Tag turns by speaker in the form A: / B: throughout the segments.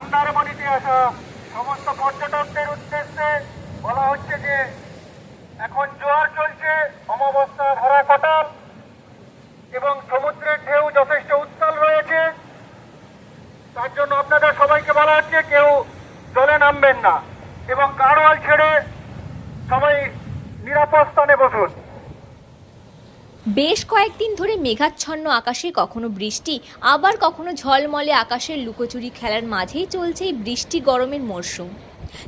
A: মন্দারমণিতে আসা সমস্ত পর্যটকদের উদ্দেশ্যে বলা হচ্ছে যে, এখন জোয়ার চলছে, অমাবস্যা ভরা কাটাল, এবং সমুদ্রের ঢেউ যথেষ্ট উত্তাল রয়েছে। তার জন্য আপনাদের সবাইকে বলা হচ্ছে, কেউ জলে নামবেন না, এবং গাড়োয়াল ছেড়ে সবাই নিরাপদ স্থানে বসুন।
B: বেশ কয়েকদিন ধরে মেঘাচ্ছন্ন আকাশে কখনো বৃষ্টি, আবার কখনো ঝলমলে আকাশের লুকোচুরি খেলার মাঝেই চলছে এই বৃষ্টি গরমের মরশুম।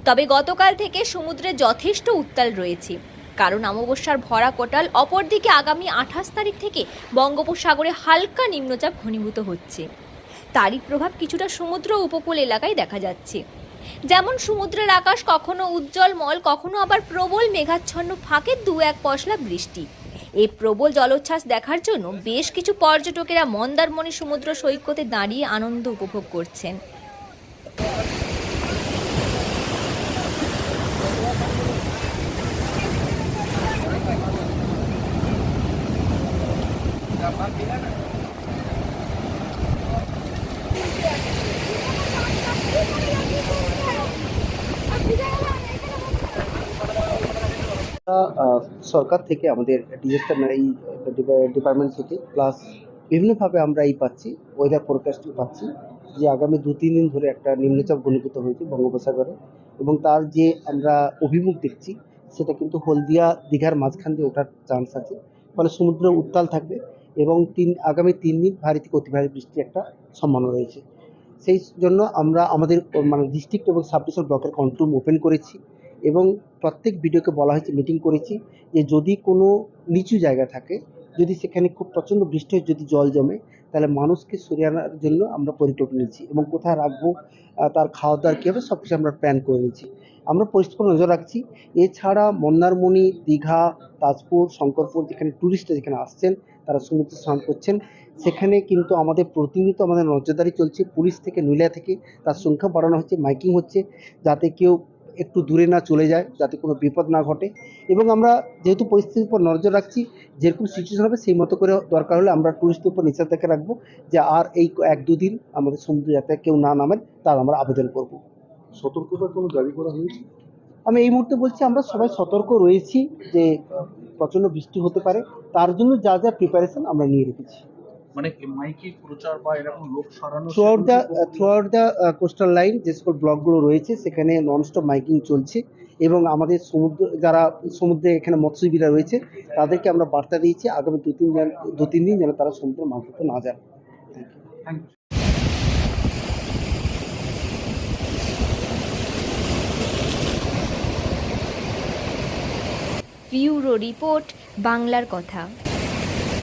B: তবে গতকাল থেকে সমুদ্রে যথেষ্ট উত্তাল রয়েছে। কারণ অমাবস্যার ভরা কোটাল অপরদিকে আগামী আঠাশ তারিখ থেকে বঙ্গোপসাগরে হালকা নিম্নচাপ ঘনীভূত হচ্ছে। তারই প্রভাব কিছুটা সমুদ্র উপকূল এলাকায় দেখা যাচ্ছে। যেমন সমুদ্রের আকাশ কখনো উজ্জ্বল মল, কখনো আবার প্রবল মেঘাচ্ছন্ন ফাঁকে দু এক পশলা বৃষ্টি। এই প্রবল জলোচ্ছ্বাস দেখার জন্য বেশ কিছু পর্যটকেরা মন্দারমণি সমুদ্র সৈকতে দাঁড়িয়ে আনন্দ উপভোগ করছেন।
C: সরকার থেকে আমাদের ডিজাস্টার এই ডিপার্টমেন্ট থেকে প্লাস বিভিন্নভাবে আমরা এই পাচ্ছি ওয়েদার ফোরকাস্টিং পাচ্ছি, যে আগামী দু, তিন দিন ধরে একটা নিম্নচাপ ঘনীভূত হয়েছে বঙ্গোপসাগরে এবং তার যে আমরা অভিমুখ দেখছি, সেটা কিন্তু হলদিয়া দীঘার মাঝখান দিয়ে ওঠার চান্স আছে। ফলে সমুদ্র উত্তাল থাকবে এবং তিন, আগামী তিন দিন ভারী থেকে অতি ভারী বৃষ্টির একটা সম্ভাবনা রয়েছে। সেই জন্য আমরা আমাদের মানে ডিস্ট্রিক্ট এবং সাব ডিভিশন ব্লকের কন্ট্রোল ওপেন করেছি। এবং প্রত্যেক ভিডিওকে বলা হয়েছে মিটিং করেছি যে যদি কোনো নিচু জায়গা থাকে, যদি সেখানে খুব প্রচণ্ড বৃষ্টি হয়ে, যদি জল জমে, তাহলে মানুষকে সরিয়ে আনার জন্য আমরা পরিকল্পনা নিয়েছি এবং কোথায় রাখব তার খাওয়া দাওয়ার কী হবে সব কিছু আমরা প্ল্যান করে নিয়েছি। আমরা পরিস্থিতির নজর রাখছি। এছাড়া মন্দারমণি, দীঘা, তাজপুর, শঙ্করপুর যেখানে ট্যুরিস্টরা যেখানে আসছেন, তারা সমুদ্রে স্নান করছেন, সেখানে কিন্তু আমাদের প্রতিনিয়ত আমাদের নজরদারি চলছে। পুলিশ থেকে নৈলা থেকে তার সংখ্যা বাড়ানো হচ্ছে, মাইকিং হচ্ছে, যাতে কেউ একটু দূরে না চলে যায় যাতে কোনো বিপদ না ঘটে। এবং আমরা যেহেতু পরিস্থিতির উপর নজর রাখছি যেরকম সিচুয়েশন হবে সেই মতো করে দরকার হলে আমরা টুরিস্টের উপর নিষেধাজ্ঞা রাখব যে আর এই এক দুদিন আমাদের সমুদ্রে যাতে কেউ না নামেন তার আমরা আবেদন করব।
D: সতর্কতার কোনো জারি করা হয়েছে?
C: আমি এই মুহূর্তে বলছি আমরা সবাই সতর্ক রয়েছি যে প্রচণ্ড বৃষ্টি হতে পারে তার জন্য যা যা প্রিপারেশন আমরা নিয়ে রেখেছি।
D: মানে মাইকে প্রচার বা এরকম লোক সরানো
C: throughout the throughout the coastal line যে সকল ব্লকগুলো রয়েছে সেখানে ননস্টপ মাইকিং চলছে এবং আমাদের সমুদ্র যারা সমুদ্রে এখানে মৎস্যজীবীরা রয়েছে তাদেরকে আমরা বার্তা দিয়েছি আগামী দু তিন দু তিন দিন যেন তারা সমুদ্রে মাছ ধরতে না যায়
D: থ্যাংক ইউ
B: ফিউরো রিপোর্ট বাংলার কথা